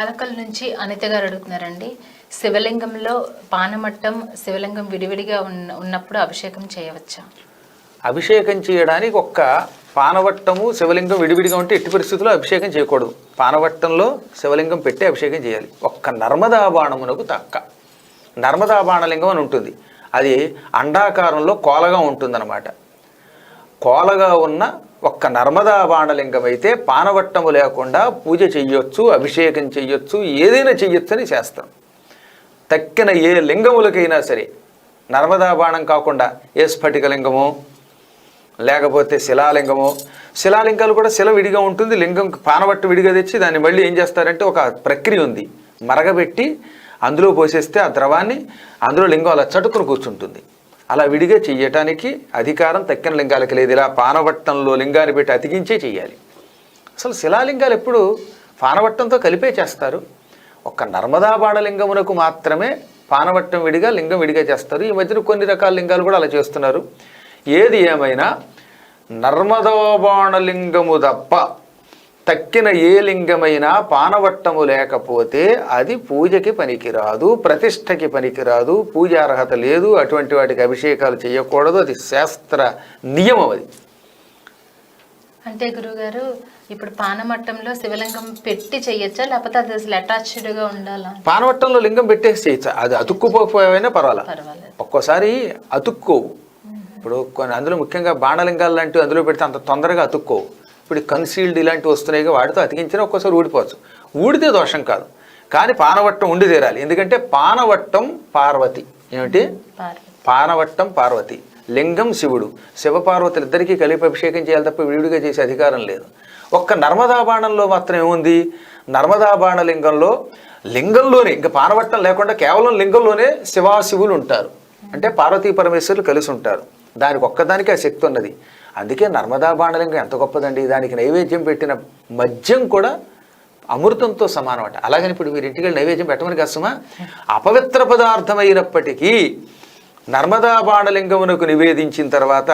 పాలకల్ నుంచి అనిత గారు అడుగుతున్నారండి. శివలింగంలో పానమట్టం శివలింగం విడివిడిగా ఉన్న ఉన్నప్పుడు అభిషేకం చేయవచ్చా? అభిషేకం చేయడానికి ఒక్క పానవట్టము శివలింగం విడివిడిగా ఉంటే ఎట్టి పరిస్థితుల్లో అభిషేకం చేయకూడదు. పానవట్టంలో శివలింగం పెట్టి అభిషేకం చేయాలి. ఒక్క నర్మదా బాణమునకు తక్క. నర్మదా బాణలింగం అని ఉంటుంది. అది అండాకారంలో కోలగా ఉంటుందన్నమాట. కోలగా ఉన్న ఒక్క నర్మదా బాణలింగం అయితే పానవట్టము లేకుండా పూజ చెయ్యొచ్చు అభిషేకం చెయ్యొచ్చు ఏదైనా చెయ్యొచ్చు అని చేస్తాం. తక్కిన ఏ లింగములకైనా సరే నర్మదా బాణం కాకుండా ఏ స్ఫటికలింగము లేకపోతే శిలాలింగము శిలాలింగాలు కూడా శిల విడిగా ఉంటుంది లింగం పానబట్టు విడిగా తెచ్చి దాన్ని మళ్ళీ ఏం చేస్తారంటే ఒక ప్రక్రియ ఉంది. మరగబెట్టి అందులో పోసేస్తే ఆ ద్రవాన్ని అందులో లింగం అలా చటుకుని కూర్చుంటుంది. అలా విడిగా చెయ్యటానికి అధికారం తక్కిన లింగాలకి లేదు. ఇలా పానవట్టంలో లింగాన్ని పెట్టి అతికించే చెయ్యాలి. అసలు శిలాలింగాలు ఎప్పుడు పానవట్టంతో కలిపే చేస్తారు? ఒక్క నర్మదా బాణలింగమునకు మాత్రమే పానవట్టం విడిగా లింగం విడిగా చేస్తారు. ఈ మధ్యన కొన్ని రకాల లింగాలు కూడా అలా చేస్తున్నారు. ఏది ఏమైనా నర్మదా బాణలింగము తప్ప తక్కిన ఏ లింగమైనా పానవట్టము లేకపోతే అది పూజకి పనికిరాదు ప్రతిష్టకి పనికిరాదు పూజార్హత లేదు అటువంటి వాటికి అభిషేకాలు చేయకూడదు. అది శాస్త్ర నియమం అది. అంటే గురుగారు ఇప్పుడు పానమట్టంలో శివలింగం పెట్టి చెయ్యొచ్చా లేకపోతే అది అసలు అటాచ్డ్గా ఉండాలా? పానవట్టంలో లింగం పెట్టేసి చేయొచ్చు? అది అతుక్కుపోకపోయినా పర్వాలా? పర్వాలేదు. ఒక్కోసారి అతుక్కోవు. ఇప్పుడు కొన్ని అందులో ముఖ్యంగా బాణలింగాలు లాంటివి అందులో పెడితే అంత తొందరగా అతుక్కోవు. ఇప్పుడు కన్సీల్డ్ ఇలాంటివి వస్తున్నాయి వాటితో అతికించినా ఒక్కోసారి ఊడిపోవచ్చు. ఊడితే దోషం కాదు. కానీ పానవట్టం ఉండి తీరాలి. ఎందుకంటే పానవట్టం పార్వతి. ఏమిటి? పానవట్టం పార్వతి. లింగం శివుడు. శివపార్వతులు ఇద్దరికీ కలిపి అభిషేకం చేయాలి తప్ప విడివిడిగా చేసే అధికారం లేదు. ఒక్క నర్మదా బాణంలో మాత్రం ఏముంది? నర్మదా బాణ లింగంలో లింగంలోనే ఇంకా పానవట్టం లేకుండా కేవలం లింగంలోనే శివాశివులు ఉంటారు. అంటే పార్వతీ పరమేశ్వరులు కలిసి ఉంటారు. దానికి ఒక్కదానికి ఆ శక్తి ఉన్నది. అందుకే నర్మదా బాణలింగం ఎంత గొప్పదండి. దానికి నైవేద్యం పెట్టిన మద్యం కూడా అమృతంతో సమానం అంట అలాగని ఇప్పుడు మీరు ఇంటికి వెళ్ళి నైవేద్యం పెట్టమని కష్టమా అపవిత్ర పదార్థమైనప్పటికీ నర్మదా బాణలింగమునకు నివేదించిన తర్వాత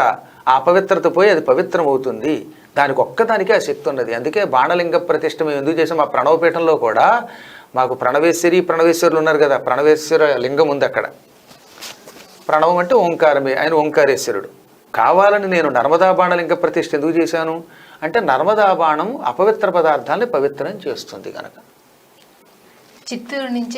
ఆ అపవిత్రత పోయి అది పవిత్రం అవుతుంది దానికి ఒక్కదానికే ఆ శక్తి ఉన్నది. అందుకే బాణలింగ ప్రతిష్ట మేము ఎందుకు చేసాం ఆ ప్రణవపీఠంలో కూడా మాకు ప్రణవేశ్వరి ప్రణవేశ్వరులు ఉన్నారు కదా ప్రణవేశ్వర లింగం ఉంది అక్కడ. ప్రణవం అంటే ఓంకారమే ఆయన ఓంకారేశ్వరుడు. కావాలని నేను నర్మదా బాణలింగ ప్రతిష్ఠ ఎందుకు చేశాను? అంటే నర్మదా బాణం అపవిత్ర పదార్థాన్ని పవిత్రం చేస్తుంది కనుక చిత్తూరు నుంచి